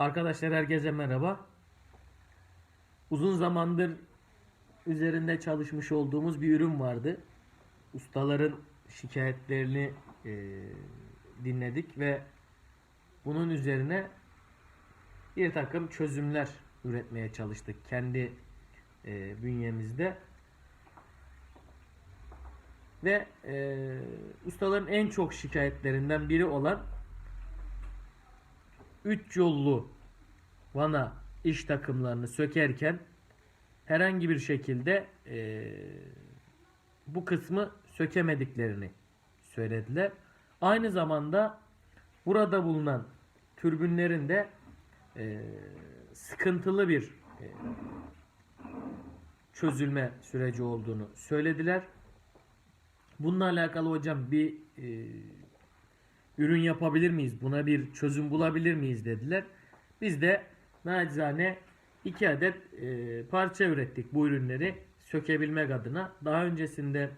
Arkadaşlar herkese merhaba. Uzun zamandır üzerinde çalışmış olduğumuz bir ürün vardı. Ustaların şikayetlerini e, dinledik ve bunun üzerine bir takım çözümler üretmeye çalıştık kendi e, bünyemizde. Ve e, ustaların en çok şikayetlerinden biri olan 3 yollu vana iş takımlarını sökerken herhangi bir şekilde eee, bu kısmı sökemediklerini söylediler. Aynı zamanda burada bulunan türbünlerin de eee, sıkıntılı bir eee, çözülme süreci olduğunu söylediler. Bununla alakalı hocam bir eee ürün yapabilir miyiz? Buna bir çözüm bulabilir miyiz dediler. Biz de nacizane iki adet e, parça ürettik bu ürünleri sökebilmek adına. Daha öncesinde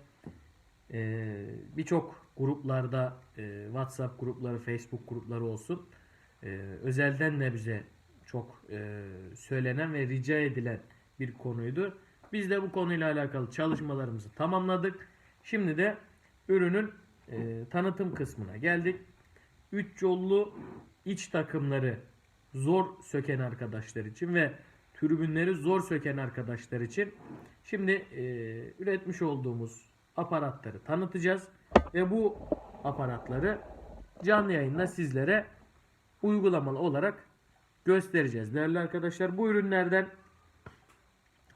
e, birçok gruplarda e, WhatsApp grupları, Facebook grupları olsun e, özelden de bize çok e, söylenen ve rica edilen bir konuydu. Biz de bu konuyla alakalı çalışmalarımızı tamamladık. Şimdi de ürünün e, tanıtım kısmına geldik. 3 yollu iç takımları zor söken arkadaşlar için ve türbünleri zor söken arkadaşlar için şimdi e, üretmiş olduğumuz aparatları tanıtacağız ve bu aparatları canlı yayında sizlere uygulamalı olarak göstereceğiz. Değerli arkadaşlar bu ürünlerden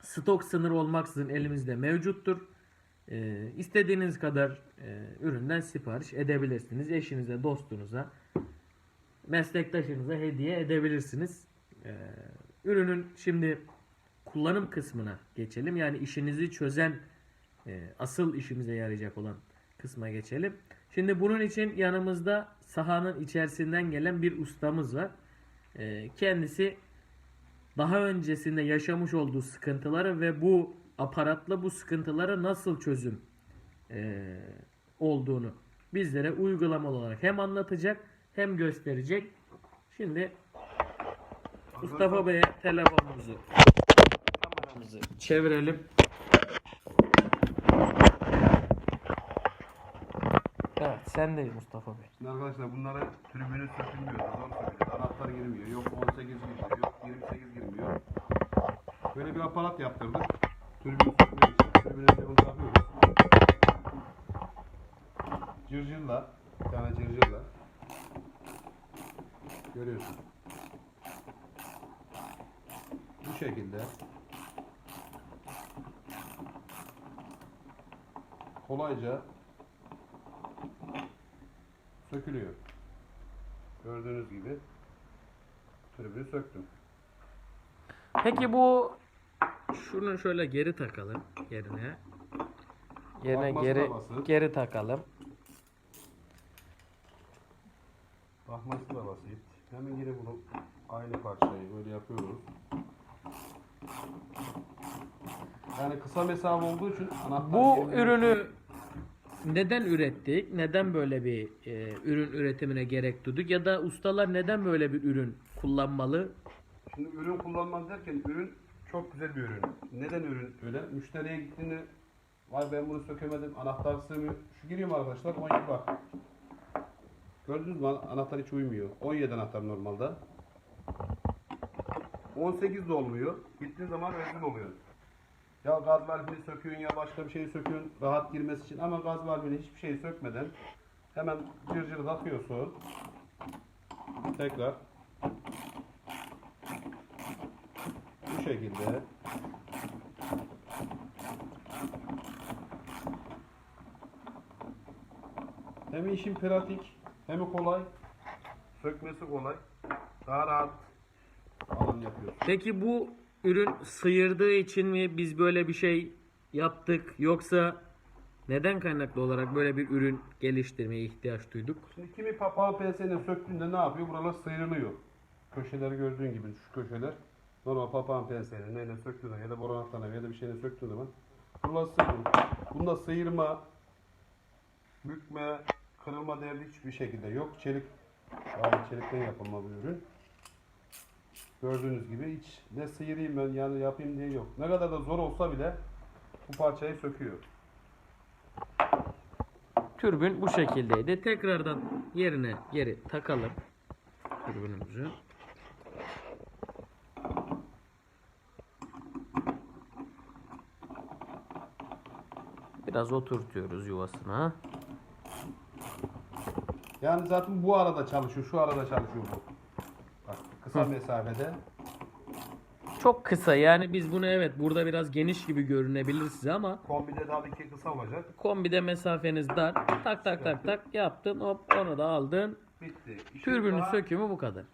stok sınırı olmaksızın elimizde mevcuttur. Ee, istediğiniz kadar e, üründen sipariş edebilirsiniz. Eşinize, dostunuza, meslektaşınıza hediye edebilirsiniz. Ee, ürünün şimdi kullanım kısmına geçelim. Yani işinizi çözen, e, asıl işimize yarayacak olan kısma geçelim. Şimdi bunun için yanımızda sahanın içerisinden gelen bir ustamız var. Ee, kendisi daha öncesinde yaşamış olduğu sıkıntıları ve bu aparatla bu sıkıntılara nasıl çözüm eee, olduğunu bizlere uygulamalı olarak hem anlatacak hem gösterecek. Şimdi Mustafa Bey'e telefonumuzu kameramızı çevirelim. Evet sendeyiz Mustafa Bey. Şimdi arkadaşlar bunlara tribünü sökülmüyor. Zor sökülüyor. Anahtar girmiyor. Yok 18 girmiyor. Yok 28 girmiyor. Böyle bir aparat yaptırdık. Tribüne de bunu takıyoruz. Cırcırla. Bir tane cırcırla. Görüyorsun. Bu şekilde. Kolayca sökülüyor. Gördüğünüz gibi tribünü söktüm. Peki bu şunu şöyle geri takalım yerine. Yerine geri da basit. geri takalım. Bakması da basit. Hemen yine bunu aynı parçayı böyle yapıyoruz. Yani kısa mesafe olduğu için anahtar Bu ürünü neden ürettik? Neden böyle bir e, ürün üretimine gerek duyduk? Ya da ustalar neden böyle bir ürün kullanmalı? Şimdi ürün kullanmak derken ürün çok güzel bir ürün. Neden ürün öyle? Müşteriye gittiğinde vay ben bunu sökemedim anahtar sığmıyor. Şu giriyor mu arkadaşlar? 17 bak. Gördünüz mü anahtar hiç uymuyor. 17 anahtar normalde. 18 de olmuyor. Gittiğin zaman rezil oluyor. Ya gaz valvini söküyorsun ya başka bir şeyi söküyorsun rahat girmesi için ama gaz valvini hiçbir şey sökmeden hemen cırcır takıyorsun. Tekrar şekilde hem işin pratik hem kolay sökmesi kolay daha rahat alan yapıyorsun. Peki bu ürün sıyırdığı için mi biz böyle bir şey yaptık yoksa neden kaynaklı olarak böyle bir ürün geliştirmeye ihtiyaç duyduk? Şimdi kimi papağan penserini söktüğünde ne yapıyor? Buralar sıyrılıyor. Köşeleri gördüğün gibi şu köşeler normal papağan penserini neyle söktüğünde ya da boru anahtarına ya da bir şeyle söktüğün zaman buralar sıyrılıyor. Bunda sıyırma, bükme, kırılma derdi hiçbir şekilde yok. Çelik, yani çelikten yapılma bu ürün. Gördüğünüz gibi hiç ne sıyırayım ben yani yapayım diye yok. Ne kadar da zor olsa bile bu parçayı söküyor. Türbün bu şekildeydi. Tekrardan yerine geri takalım türbünümüzü. Biraz oturtuyoruz yuvasına. Yani zaten bu arada çalışıyor, şu arada çalışıyor bu. Bak kısa mesafede. Çok kısa yani biz bunu evet burada biraz geniş gibi görünebilir size ama Kombide tabii ki kısa olacak. kombide mesafeniz dar. Tak tak tak tak yaptın hop onu da aldın. Bitti. İşin Türbünün daha sökümü bu kadar.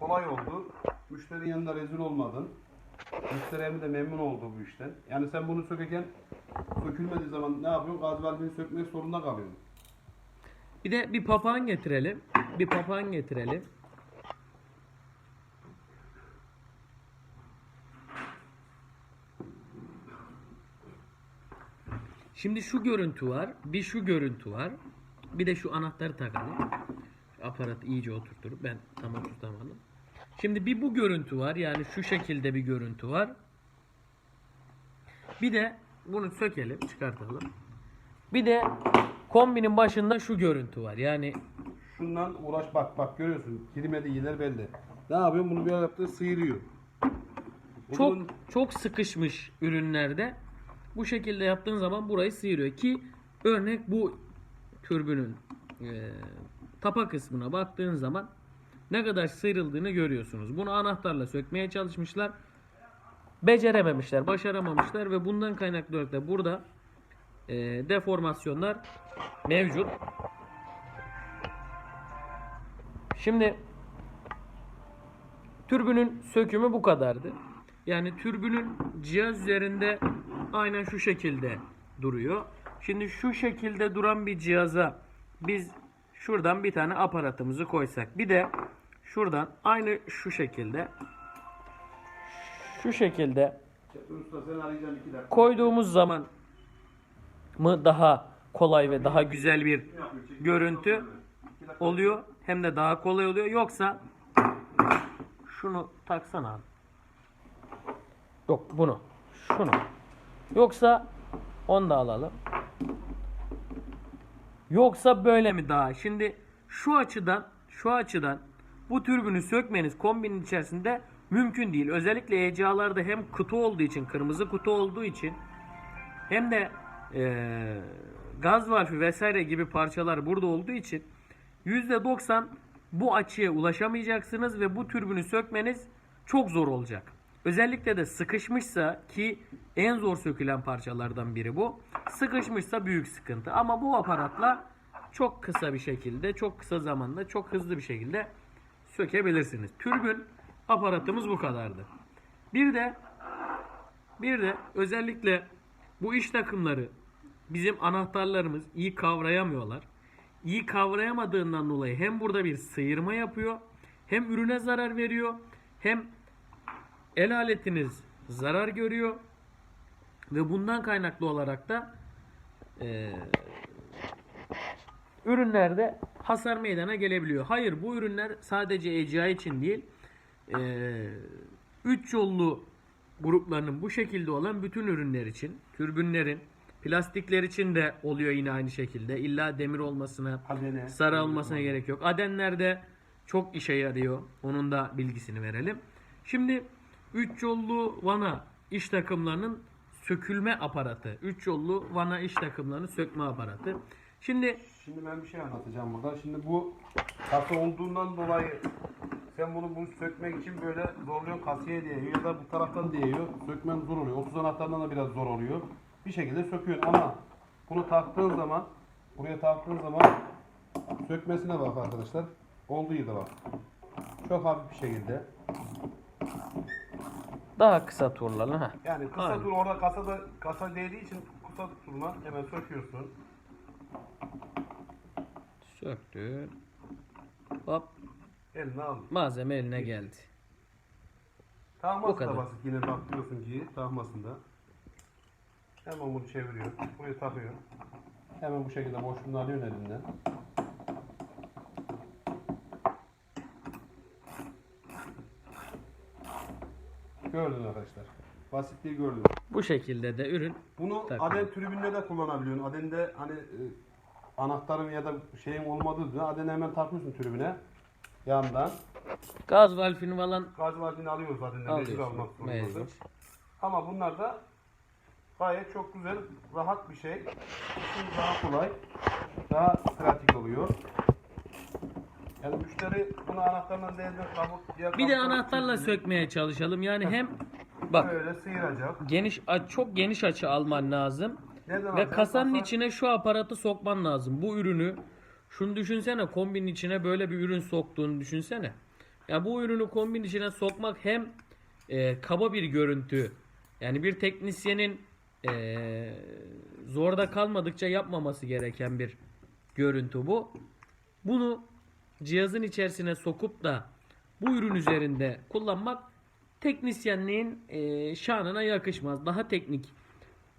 kolay oldu. Müşterinin yanında rezil olmadın. Müşteri de memnun oldu bu işten. Yani sen bunu sökerken sökülmediği zaman ne yapıyorsun? Gaz valvini sökmek zorunda kalıyorsun. Bir de bir papağan getirelim. Bir papağan getirelim. Şimdi şu görüntü var. Bir şu görüntü var. Bir de şu anahtarı takalım. Şu aparatı iyice oturtup ben tam oturtamadım. Şimdi bir bu görüntü var. Yani şu şekilde bir görüntü var. Bir de bunu sökelim, çıkartalım. Bir de kombinin başında şu görüntü var. Yani Şundan uğraş bak bak görüyorsun. Girmediği yer belli. Ne yapıyorsun? Bunu bir yaptığı sıyırıyor. çok Bunun- çok sıkışmış ürünlerde bu şekilde yaptığın zaman burayı sıyırıyor ki örnek bu türbünün e, tapa kısmına baktığın zaman ne kadar sıyrıldığını görüyorsunuz. Bunu anahtarla sökmeye çalışmışlar. Becerememişler, başaramamışlar ve bundan kaynaklı olarak da burada e, deformasyonlar mevcut. Şimdi Türbünün sökümü bu kadardı. Yani türbünün cihaz üzerinde aynen şu şekilde duruyor. Şimdi şu şekilde duran bir cihaza biz şuradan bir tane aparatımızı koysak. Bir de şuradan aynı şu şekilde şu şekilde koyduğumuz zaman mı daha kolay ve daha güzel bir görüntü oluyor. Hem de daha kolay oluyor. Yoksa şunu taksana abi. Yok bunu. Şunu. Yoksa onu da alalım. Yoksa böyle mi daha? Şimdi şu açıdan şu açıdan bu türbünü sökmeniz kombinin içerisinde mümkün değil. Özellikle ECA'larda hem kutu olduğu için, kırmızı kutu olduğu için hem de eee, gaz valfi vesaire gibi parçalar burada olduğu için %90 bu açıya ulaşamayacaksınız ve bu türbünü sökmeniz çok zor olacak. Özellikle de sıkışmışsa ki en zor sökülen parçalardan biri bu. Sıkışmışsa büyük sıkıntı. Ama bu aparatla çok kısa bir şekilde, çok kısa zamanda, çok hızlı bir şekilde sökebilirsiniz. Türbün aparatımız bu kadardı. Bir de bir de özellikle bu iş takımları bizim anahtarlarımız iyi kavrayamıyorlar. İyi kavrayamadığından dolayı hem burada bir sıyırma yapıyor, hem ürüne zarar veriyor, hem el aletiniz zarar görüyor ve bundan kaynaklı olarak da eee, ürünlerde hasar meydana gelebiliyor. Hayır bu ürünler sadece ECA için değil, eee, üç yollu gruplarının bu şekilde olan bütün ürünler için, türbünlerin, plastikler için de oluyor yine aynı şekilde. İlla demir olmasına, Adene. sarı olmasına gerek yok. Adenlerde çok işe yarıyor. Onun da bilgisini verelim. Şimdi 3 yollu vana iş takımlarının sökülme aparatı. 3 yollu vana iş takımlarının sökme aparatı. Şimdi Şimdi ben bir şey anlatacağım burada. Şimdi bu kasa olduğundan dolayı sen bunu bunu sökmek için böyle zorluyorsun kasaya değiyor ya da bu taraftan değiyor. Sökmen zor oluyor. 30 anahtardan da biraz zor oluyor. Bir şekilde söküyorsun ama bunu taktığın zaman buraya taktığın zaman sökmesine bak arkadaşlar. Olduğu yerde bak. Çok hafif bir şekilde. daha kısa turlarla. heh. Yani kısa Aynen. tur orada kasada kasa değdiği için kısa turla hemen söküyorsun. Söktün. Hop Eline al. malzeme eline geldi. Tahması kadar. da basit yine bak diyorsun ki tahmasında. Hemen bunu çeviriyor. Buraya takıyor. Hemen bu şekilde boşluğunu alıyorsun elinden. Gördün arkadaşlar. Basitliği gördün. Bu şekilde de ürün Bunu Takım. Aden tribünde de kullanabiliyorsun. Aden'de hani e, anahtarın ya da şeyin olmadığı zaman Aden'i hemen takıyorsun tribüne. Yandan. gaz valfini falan Gaz valvini alıyoruz Aden'de. Mecbur almak alıyorsun. zorundasın. Mecbur. Ama bunlar da gayet çok güzel, rahat bir şey. Daha kolay, daha pratik oluyor. Yani müşteri bunu anahtarla kabuk diğer Bir de anahtarla çözüyor. sökmeye çalışalım. Yani hem bak Böyle sıyıracak. geniş a- çok geniş açı alman lazım. Nereden Ve kasanın Kasa- içine şu aparatı sokman lazım. Bu ürünü şunu düşünsene kombinin içine böyle bir ürün soktuğunu düşünsene. Ya bu ürünü kombinin içine sokmak hem e, kaba bir görüntü. Yani bir teknisyenin e, zorda kalmadıkça yapmaması gereken bir görüntü bu. Bunu cihazın içerisine sokup da bu ürün üzerinde kullanmak teknisyenliğin e, şanına yakışmaz. Daha teknik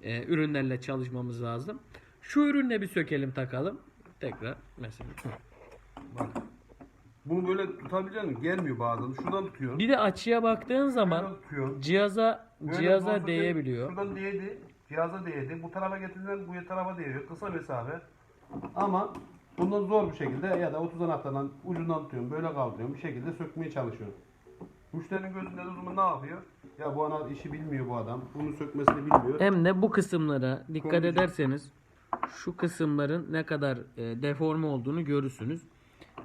e, ürünlerle çalışmamız lazım. Şu ürünle bir sökelim takalım. Tekrar mesela. Bak. Bunu böyle tutabiliyorsun. Gelmiyor bazen. Şuradan tutuyor. Bir de açıya baktığın zaman Şuradan tutuyor. cihaza Böyle cihaza değebiliyor. Şuradan değdi. Cihaza değdi. Bu tarafa getirdiğinden bu tarafa değiyor. Kısa mesafe. Ama bundan zor bir şekilde ya da 30 anahtardan ucundan tutuyorum. Böyle kaldırıyorum. Bir şekilde sökmeye çalışıyorum. Müşterinin gözünde zaman ne yapıyor? Ya bu ana işi bilmiyor bu adam. Bunu sökmesini bilmiyor. Hem de bu kısımlara dikkat Koyacağım. ederseniz şu kısımların ne kadar e, deforme olduğunu görürsünüz.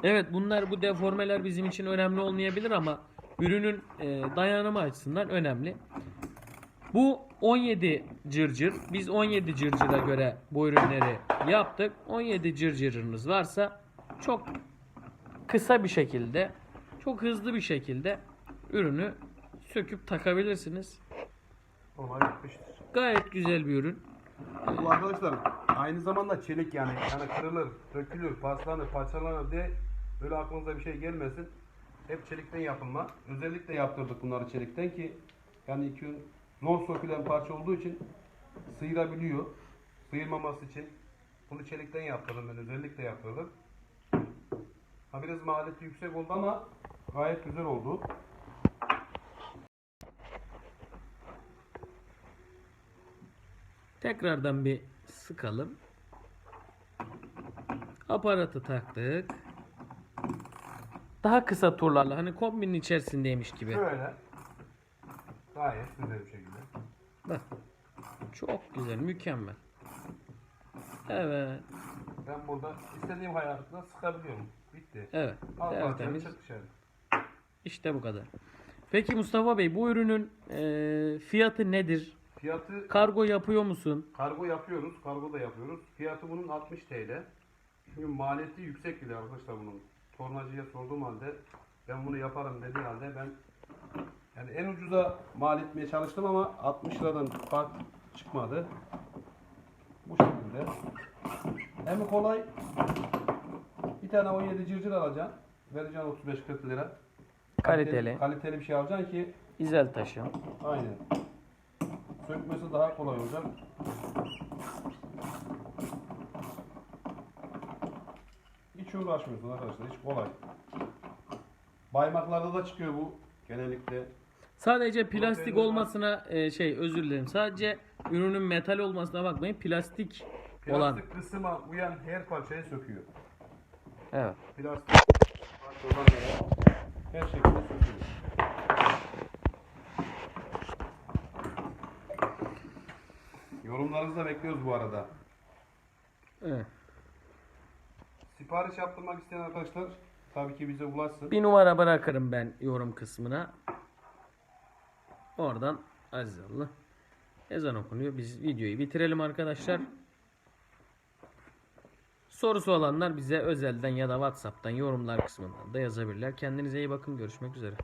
Evet bunlar bu deformeler bizim için önemli olmayabilir ama ürünün e, dayanımı açısından önemli. Bu 17 cırcır. Biz 17 cırcıra göre bu ürünleri yaptık. 17 cırcırınız varsa çok kısa bir şekilde, çok hızlı bir şekilde ürünü söküp takabilirsiniz. Olay bitmiştir. Gayet güzel bir ürün. Bu arkadaşlar aynı zamanda çelik yani. Yani kırılır, dökülür, paslanır, parçalanır diye böyle aklınıza bir şey gelmesin. Hep çelikten yapılma. Özellikle yaptırdık bunları çelikten ki yani iki gün zor sökülen parça olduğu için sıyırabiliyor. Sıyırmaması için bunu çelikten yaptırdım ben özellikle yaptırdım. Ha biraz maliyeti yüksek oldu ama gayet güzel oldu. Tekrardan bir sıkalım. Aparatı taktık. Daha kısa turlarla hani kombinin içerisindeymiş gibi. Böyle. Gayet güzel bir şekilde. Bak. Çok güzel, mükemmel. Evet, Ben burada istediğim hayatımda sıkabiliyorum. Bitti. evet. Al Tertemiz. çık dışarı. İşte bu kadar. Peki Mustafa Bey bu ürünün e, fiyatı nedir? Fiyatı Kargo yapıyor musun? kargo yapıyoruz. Kargo da yapıyoruz. Fiyatı bunun 60 TL. Çünkü maliyeti yüksek bile arkadaşlar bunun. Tornacıya sorduğum halde ben bunu yaparım dediği halde ben yani en ucuza mal etmeye çalıştım ama 60 liradan fark çıkmadı. Bu şekilde. Hem kolay bir tane 17 cırcır alacaksın. Vereceksin 35-40 lira. Kaliteli. Kaliteli bir şey alacaksın ki İzel taşım. Aynen. Sökmesi daha kolay olacak. Hiç uğraşmıyorsun arkadaşlar. Hiç kolay. Baymaklarda da çıkıyor bu genellikle. Sadece plastik Proteinler olmasına e, şey özür dilerim. Sadece ürünün metal olmasına bakmayın. Plastik, olan. Plastik kısma uyan her parçayı söküyor. Evet. Plastik parçalarla her şekilde söküyor. Yorumlarınızı da bekliyoruz bu arada. evet. Sipariş yaptırmak isteyen arkadaşlar tabii ki bize ulaşsın. Bir numara bırakırım ben yorum kısmına. Oradan aziz Allah. Ezan okunuyor. Biz videoyu bitirelim arkadaşlar. Sorusu olanlar bize özelden ya da WhatsApp'tan yorumlar kısmından da yazabilirler. Kendinize iyi bakın. Görüşmek üzere.